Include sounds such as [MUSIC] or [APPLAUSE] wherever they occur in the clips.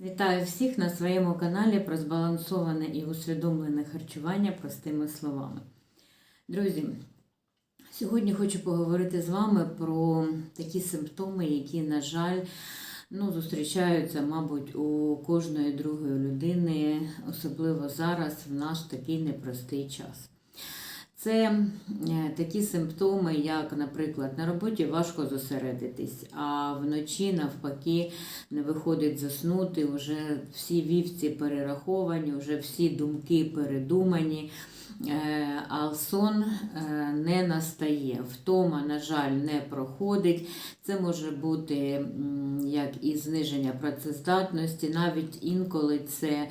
Вітаю всіх на своєму каналі про збалансоване і усвідомлене харчування простими словами. Друзі, сьогодні хочу поговорити з вами про такі симптоми, які, на жаль, ну, зустрічаються, мабуть, у кожної другої людини, особливо зараз, в наш такий непростий час. Це е, такі симптоми, як, наприклад, на роботі важко зосередитись, а вночі, навпаки, не виходить заснути, вже всі вівці перераховані, вже всі думки передумані, а сон е, не настає. Втома, на жаль, не проходить. Це може бути як і зниження працездатності, навіть інколи це е,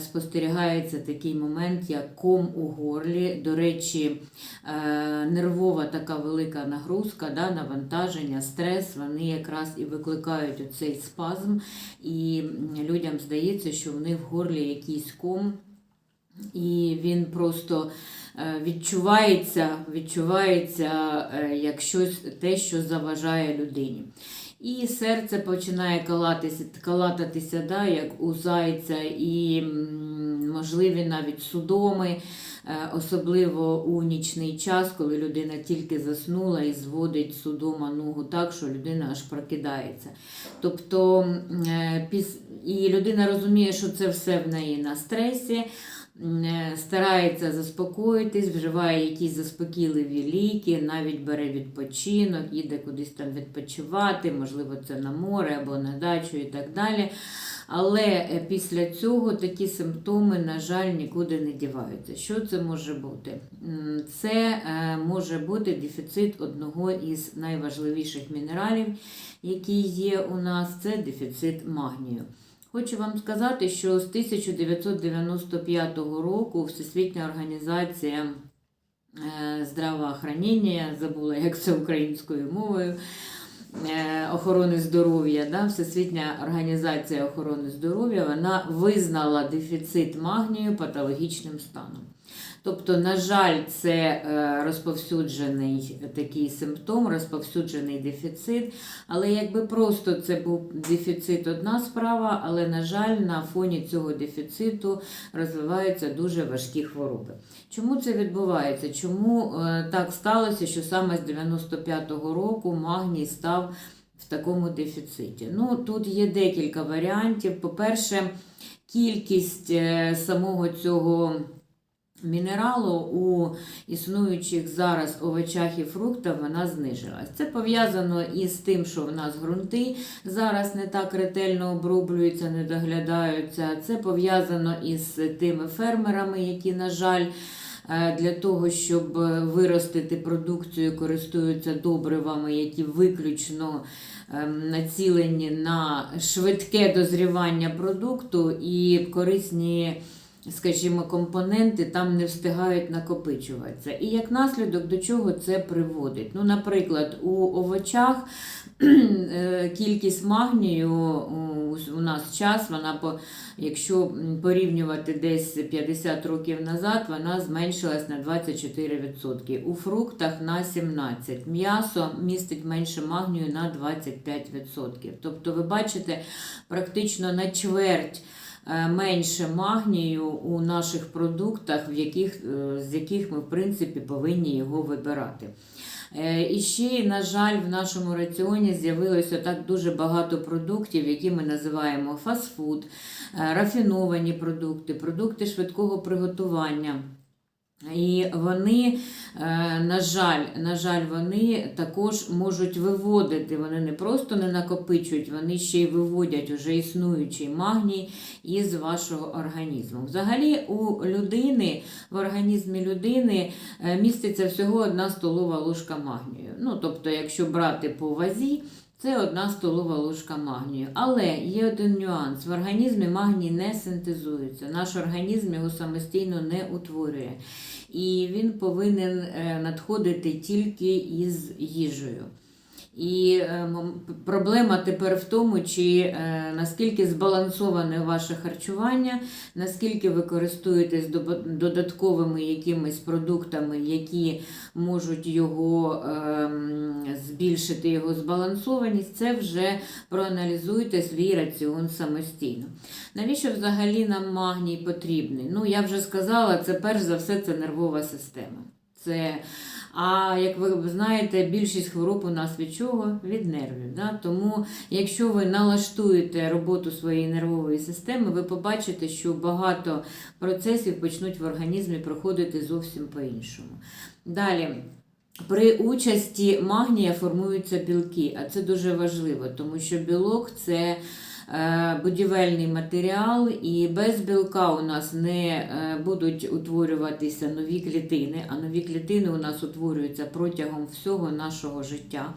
спостерігається такий момент, як ком у горлі. До речі, е, нервова така велика нагрузка, да, навантаження, стрес, вони якраз і викликають оцей спазм, і людям здається, що в них в горлі якийсь ком. І він просто е, відчувається, відчувається е, як щось те, що заважає людині. І серце починає калатися, калататися, да, як у зайця, і можливі навіть судоми, е, особливо у нічний час, коли людина тільки заснула і зводить судома ногу так, що людина аж прокидається. Тобто і людина розуміє, що це все в неї на стресі. Е, Старається заспокоїтись, вживає якісь заспокійливі ліки, навіть бере відпочинок, їде кудись там відпочивати, можливо, це на море або на дачу і так далі. Але е, після цього такі симптоми, на жаль, нікуди не діваються. Що це може бути? Це е, може бути дефіцит одного із найважливіших мінералів, який є у нас, це дефіцит магнію. Хочу вам сказати, що з 1995 року Всесвітня організація е, здравоохранення, забула, як це українською мовою, е, охорони здоров'я, да, Всесвітня організація охорони здоров'я, вона визнала дефіцит магнію патологічним станом. Тобто, на жаль, це е, розповсюджений такий симптом, розповсюджений дефіцит. Але якби просто це був дефіцит одна справа, але, на жаль, на фоні цього дефіциту розвиваються дуже важкі хвороби. Чому це відбувається? Чому е, так сталося, що саме з 95-го року магній став в такому дефіциті? Ну, тут є декілька варіантів. По-перше, кількість е, самого цього. Мінералу у існуючих зараз овочах і фруктах вона знижилась. Це пов'язано із тим, що в нас ґрунти зараз не так ретельно оброблюються, не доглядаються. Це пов'язано із тими фермерами, які, на жаль, е, для того, щоб виростити продукцію, користуються добривами, які виключно ем, націлені на швидке дозрівання продукту і корисні скажімо, компоненти там не встигають накопичуватися. І як наслідок до чого це приводить? Ну, наприклад, у овочах [CLEARS THROAT] е, кількість магнію у- нас час, вона по, якщо порівнювати десь 50 років назад, вона зменшилась на 24%. У фруктах на 17%. М'ясо містить менше магнію на 25%. Тобто, ви бачите, практично на чверть менше магнію у наших продуктах, в яких, е, з яких ми, в принципі, повинні його вибирати. Е, І ще, на жаль, в нашому раціоні з'явилося так дуже багато продуктів, які ми називаємо фастфуд, е, рафіновані продукти, продукти швидкого приготування. І вони, е, на жаль, на жаль, вони також можуть виводити, вони не просто не накопичують, вони ще й виводять уже існуючий магній із вашого організму. Взагалі, у людини, в організмі людини е, міститься всього одна столова ложка магнію. Ну, тобто, якщо брати по вазі, це одна столова ложка магнію. Але є один нюанс: в організмі магній не синтезується. Наш організм його самостійно не утворює. І він повинен е, надходити тільки із їжею. І е, проблема тепер в тому, чи е, наскільки збалансоване ваше харчування, наскільки ви користуєтесь додатковими якимись продуктами, які можуть його ем, збільшити його збалансованість, це вже проаналізуйте свій раціон самостійно. Навіщо взагалі нам магній потрібний? Ну, я вже сказала, це перш за все це нервова система. Це, а як ви знаєте, більшість хвороб у нас від чого? Від нервів. Да? Тому, якщо ви налаштуєте роботу своєї нервової системи, ви побачите, що багато процесів почнуть в організмі проходити зовсім по-іншому. Далі. При участі магнія формуються білки, а це дуже важливо, тому що білок це е, будівельний матеріал, і без білка у нас не е, будуть утворюватися нові клітини, а нові клітини у нас утворюються протягом всього нашого життя.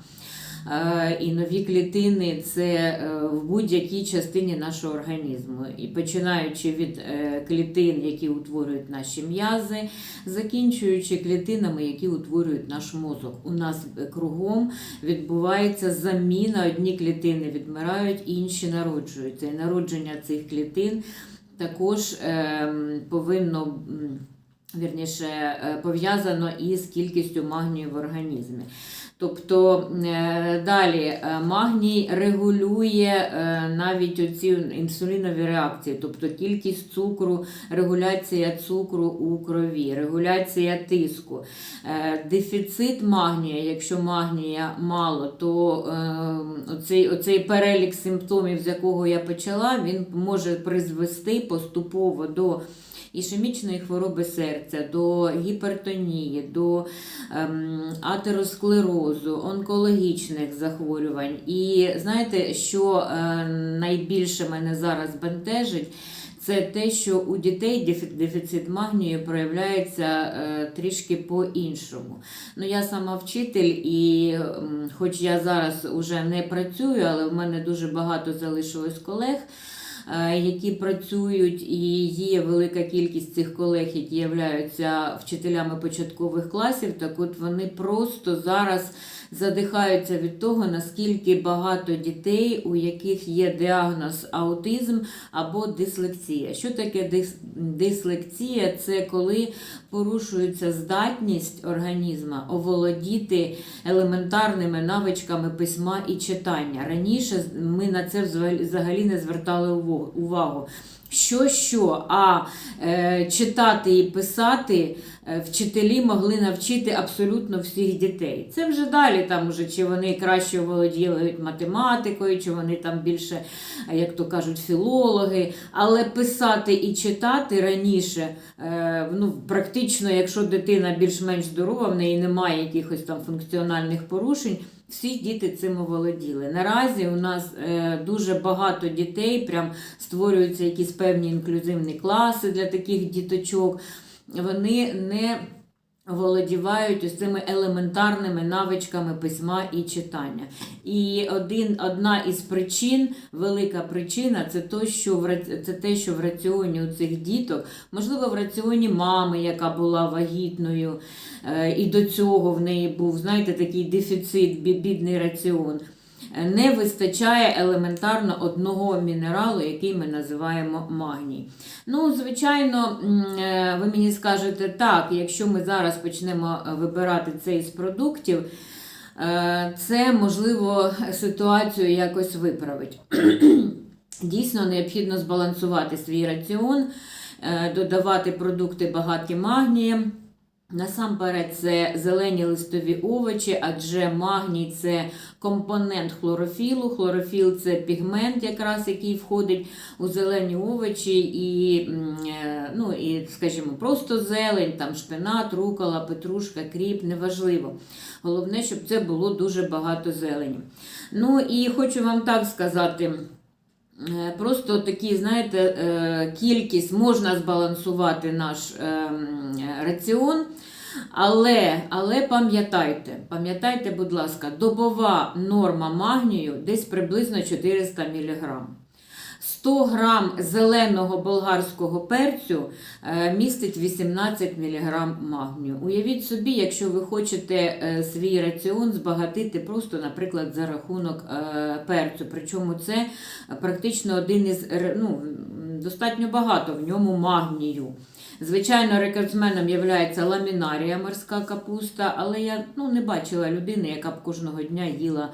Е, І нові клітини це е, в будь-якій частині нашого організму. І починаючи від е, клітин, які утворюють наші м'язи, закінчуючи клітинами, які утворюють наш мозок. У нас кругом відбувається заміна. Одні клітини відмирають, інші народжуються. І народження цих клітин також е, повинно. Вірніше, е, пов'язано із кількістю магнію в організмі. Тобто е, далі е, магній регулює навіть оці інсулінові реакції, тобто кількість цукру, регуляція цукру у крові, регуляція тиску. Дефіцит магнія, якщо магнія мало, то оцей, оцей перелік симптомів, з якого я почала, він може призвести поступово до ішемічної хвороби серця, до гіпертонії, до ем, атеросклерозу, онкологічних захворювань. І знаєте, що е, найбільше мене зараз бентежить? Це те, що у дітей дефіцит магнію проявляється е, трішки по-іншому. Ну, я сама вчитель, і хоч я зараз уже не працюю, але в мене дуже багато залишилось колег, які працюють, і є велика кількість цих колег, які являються вчителями початкових класів. Так от вони просто зараз задихаються від того, наскільки багато дітей, у яких є діагноз аутизм або дислексія. Що таке дис- дислексія? Це коли порушується здатність організму оволодіти елементарними навичками письма і читання. Раніше ми на це взагалі- не звертали уво- увагу. Що що, а е, читати і писати е, вчителі могли навчити абсолютно всіх дітей. Це вже далі, там уже чи вони краще володіють математикою, чи вони там більше, як то кажуть, філологи. Але писати і читати раніше, е, ну, практично, якщо дитина більш-менш здорова, в неї немає якихось там функціональних порушень. Всі діти цим оволоділи. Наразі у нас е, дуже багато дітей, прям створюються якісь певні інклюзивні класи для таких діточок. Вони не володівають ось цими елементарними навичками письма і читання. І один, одна із причин, велика причина, це, то, що в, це те, що в раціоні у цих діток, можливо, в раціоні мами, яка була вагітною, е, і до цього в неї був, знаєте, такий дефіцит, бідний раціон. Не вистачає елементарно одного мінералу, який ми називаємо магній. Ну, звичайно, е, ви мені скажете, так, якщо ми зараз почнемо е, вибирати цей з продуктів, е, це можливо ситуацію якось виправить. [CLEARS THROAT] Дійсно, необхідно збалансувати свій раціон, додавати продукти багаті магнієм. Насамперед, це зелені листові овочі, адже магній це компонент хлорофілу. Хлорофіл це пігмент, якраз який входить у зелені овочі, і, е, ну, і скажімо, просто зелень, там шпинат, рукола, петрушка, кріп, неважливо. Головне, щоб це було дуже багато зелені. Ну і хочу вам так сказати. Е, Просто такі, знаєте, е, кількість можна збалансувати наш ем, раціон. Але, але пам'ятайте, пам'ятайте, будь ласка, добова норма магнію десь приблизно 400 мг. 100 грам зеленого болгарського перцю е, містить 18 мг магнію. Уявіть собі, якщо ви хочете е, свій раціон збагатити просто, наприклад, за рахунок е, перцю. Причому це практично один із ну, достатньо багато в ньому магнію. Звичайно, рекордсменом є ламінарія морська капуста, але я ну, не бачила людини, яка б кожного дня їла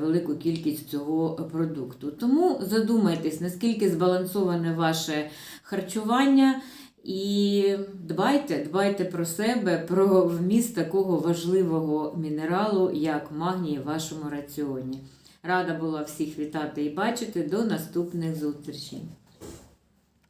велику кількість цього продукту. Тому задумайтесь, наскільки збалансоване ваше харчування. І дбайте, дбайте про себе, про вміст такого важливого мінералу, як магній в вашому раціоні. Рада була всіх вітати і бачити. До наступних зустрічей!